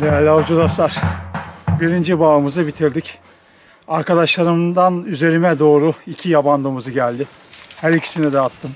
Değerli avcı dostlar, birinci bağımızı bitirdik. Arkadaşlarımdan üzerime doğru iki yaban domuzu geldi. Her ikisini de attım.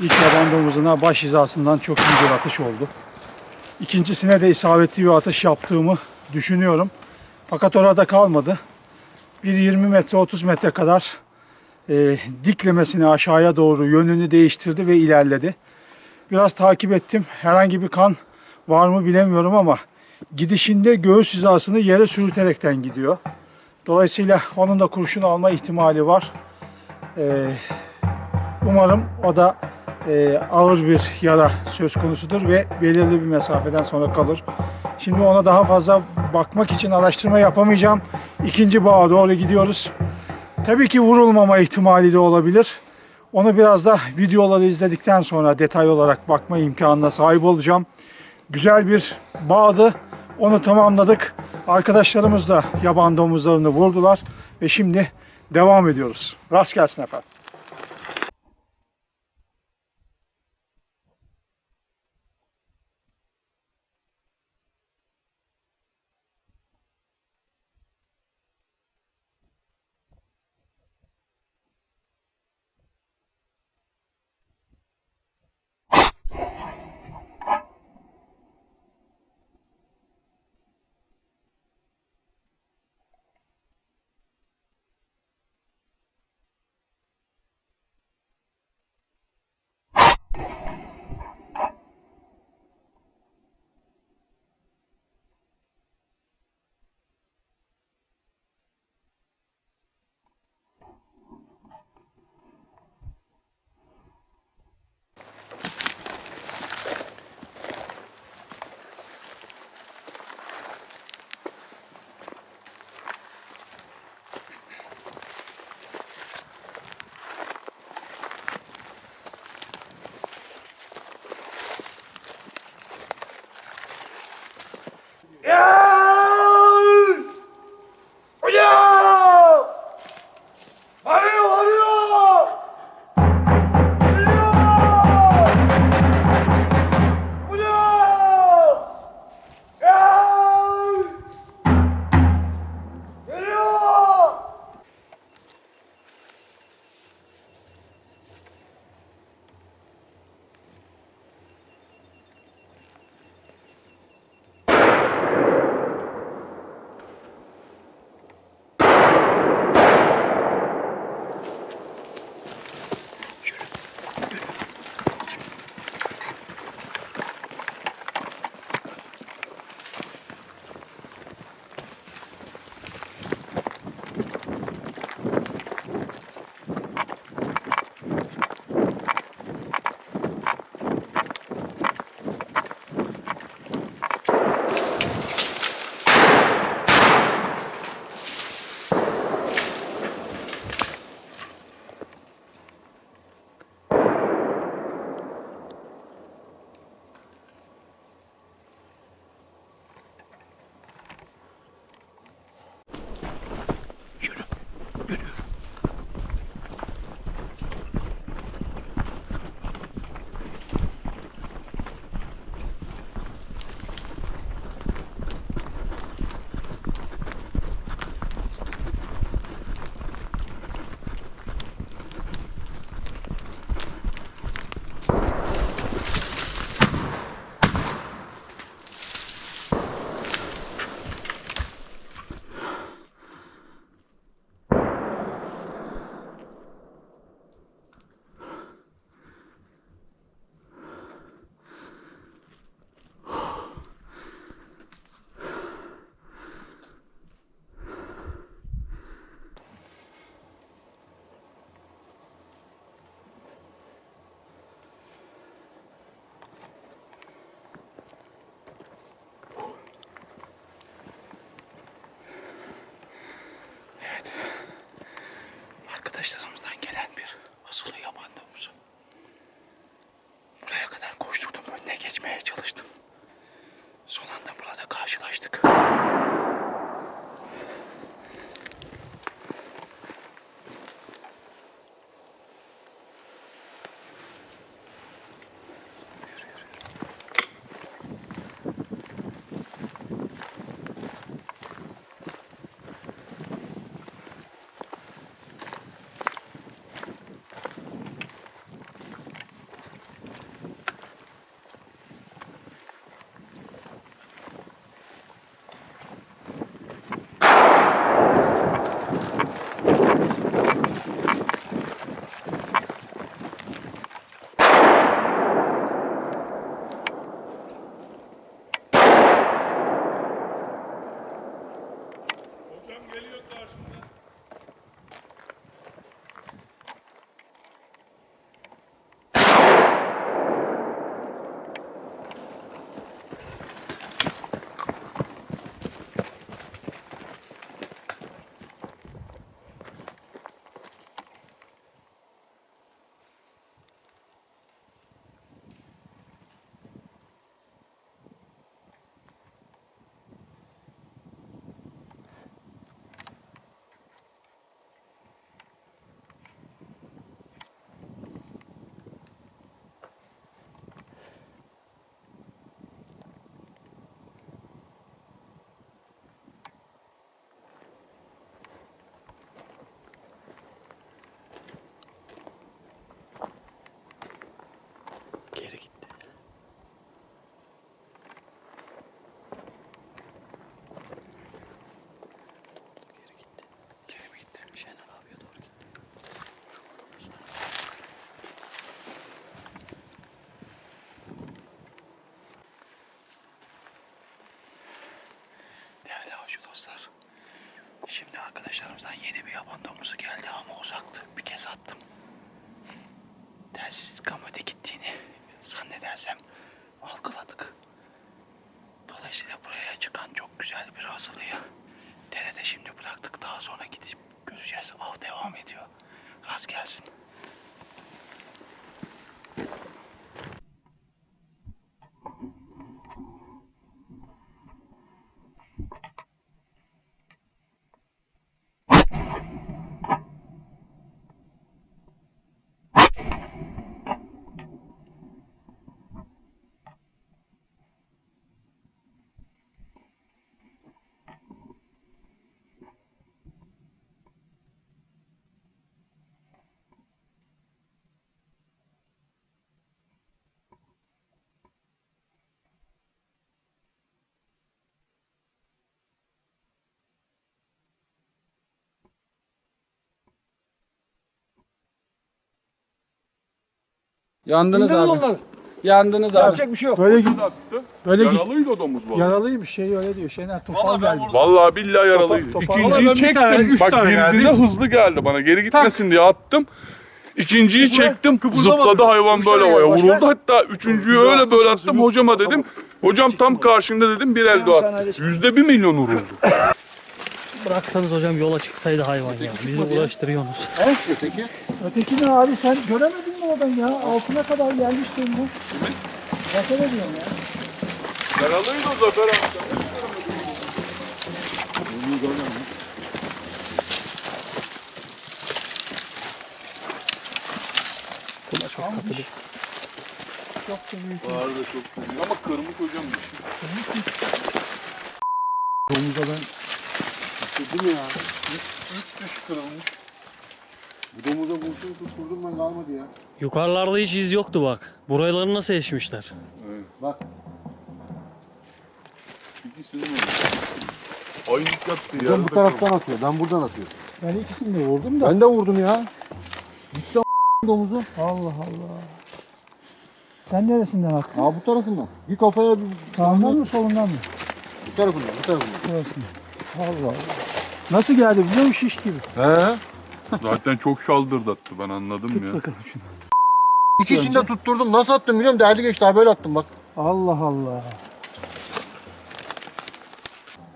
İlk yaban domuzuna baş hizasından çok iyi bir atış oldu. İkincisine de isabetli bir atış yaptığımı düşünüyorum. Fakat orada kalmadı. Bir 20 metre 30 metre kadar e, diklemesini aşağıya doğru yönünü değiştirdi ve ilerledi. Biraz takip ettim. Herhangi bir kan var mı bilemiyorum ama gidişinde göğüs hizasını yere sürüterekten gidiyor. Dolayısıyla onun da kurşun alma ihtimali var. Ee, umarım o da e, ağır bir yara söz konusudur ve belirli bir mesafeden sonra kalır. Şimdi ona daha fazla bakmak için araştırma yapamayacağım. İkinci bağa doğru gidiyoruz. Tabii ki vurulmama ihtimali de olabilir. Onu biraz da videoları izledikten sonra detay olarak bakma imkanına sahip olacağım. Güzel bir bağdı. Onu tamamladık. Arkadaşlarımız da yaban domuzlarını vurdular ve şimdi devam ediyoruz. Rast gelsin efendim. Yeah! Arkadaşlarımızdan gelen dostlar. Şimdi arkadaşlarımızdan yeni bir yaban domuzu geldi ama uzaktı. Bir kez attım. Telsiz kamera gittiğini zannedersem algıladık. Dolayısıyla buraya çıkan çok güzel bir asılıyı derede şimdi bıraktık. Daha sonra gidip göreceğiz. Av devam ediyor. Rast gelsin. Yandınız İndirin abi. onları. Yandınız abi. Yapacak bir şey yok. Böyle git. Böyle git. Yaralıydı o domuz vallahi. Yaralıymış şey öyle diyor. Şener Topal geldi. Vallahi billahi yaralıydı. Topa- topa- Vallahi ben İkinciyi bir tane, çektim. üç Bak tane geldi. hızlı geldi bana. Geri gitmesin diye attım. İkinciyi çektim. kıpırdamadı. Zıpladı hayvan böyle havaya başka? vuruldu. Hatta üçüncüyü öyle böyle attım hocama dedim. Hocam tam karşında dedim bir elde attı. Yüzde bir milyon vuruldu. Bıraksanız hocam yola çıksaydı hayvan ya. Bizi uğraştırıyorsunuz. Ötekini abi sen göremedin mi oradan ya? Altına kadar gelmiştin bu. Zafer ediyorum ya. Yaralıydı o Zafer amca. Çok da büyük. Bağır da çok büyük ama kırmış hocam. Domuza ben Değil mi ya? Üç düş kırılmış. Bu domuza bulsun tutturdum ben kalmadı ya. Yukarılarda hiç iz yoktu bak. Buraları nasıl eşmişler? Bak İkisini mi? Aylık yaptı ya. ben bu taraftan atıyor. Ben buradan atıyorum. ben ikisini de vurdum da. Ben de vurdum ya. Gitti a- domuzu. Allah Allah. Sen neresinden attın? Ha bu tarafından. Bir kafaya bir Sağından mı solundan mı? Bu tarafından, bu tarafından. Burasından. Allah Allah. Nasıl geldi biliyor musun şiş gibi? He. Zaten çok şaldırdattı ben anladım ya. Bakalım şunu. İkisini de tutturdum. Nasıl attım biliyorum. Derdi geçti. Ha böyle attım bak. Allah Allah.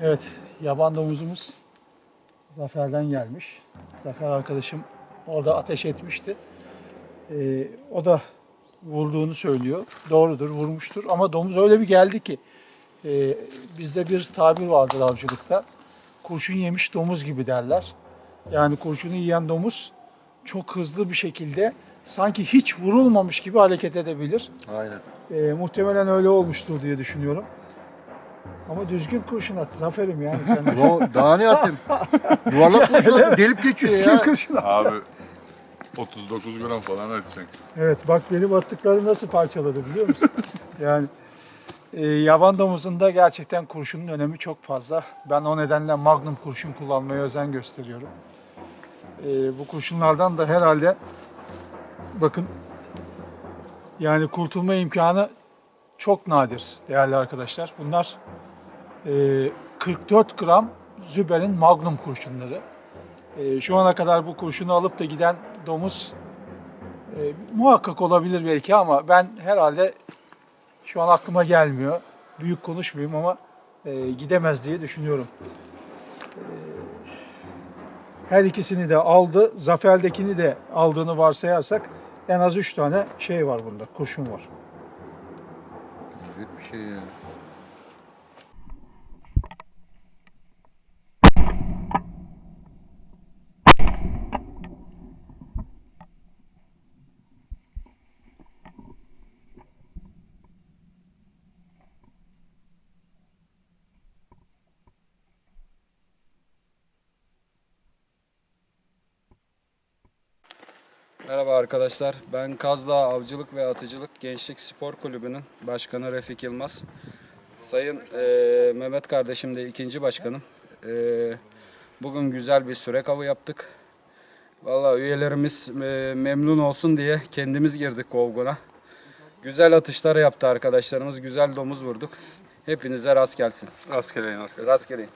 Evet, yaban domuzumuz Zafer'den gelmiş. Zafer arkadaşım orada ateş etmişti. Ee, o da vurduğunu söylüyor. Doğrudur, vurmuştur. Ama domuz öyle bir geldi ki e, bizde bir tabir vardır avcılıkta. Kurşun yemiş domuz gibi derler. Yani kurşunu yiyen domuz çok hızlı bir şekilde sanki hiç vurulmamış gibi hareket edebilir. Aynen. E, muhtemelen öyle olmuştur diye düşünüyorum. Ama düzgün kurşun at. Zaferim yani sen. Ulan daha ne attım? Yuvarlak kurşun attım. Delip geçiyor düzgün ya. kurşun at. Abi 39 gram falan atacak. Evet bak benim attıklarım nasıl parçaladı biliyor musun? yani e, yaban domuzunda gerçekten kurşunun önemi çok fazla. Ben o nedenle magnum kurşun kullanmaya özen gösteriyorum. E, bu kurşunlardan da herhalde bakın yani kurtulma imkanı çok nadir değerli arkadaşlar. Bunlar e, 44 gram Züber'in magnum kurşunları. E, şu ana kadar bu kurşunu alıp da giden domuz e, muhakkak olabilir belki ama ben herhalde şu an aklıma gelmiyor. Büyük konuşmayayım ama e, gidemez diye düşünüyorum. Her ikisini de aldı. Zafer'dekini de aldığını varsayarsak en az 3 tane şey var bunda, kurşun var. Büyük bir şey ya. Merhaba arkadaşlar. Ben Kazdağ Avcılık ve Atıcılık Gençlik Spor Kulübü'nün başkanı Refik Yılmaz. Sayın eee, Mehmet kardeşim de ikinci başkanım. Eee, bugün güzel bir sürek avı yaptık. Vallahi üyelerimiz eee, memnun olsun diye kendimiz girdik kovguna. Güzel atışlar yaptı arkadaşlarımız. Güzel domuz vurduk. Hepinize rast gelsin. Rastgele arkadaşlar. Rast gelin.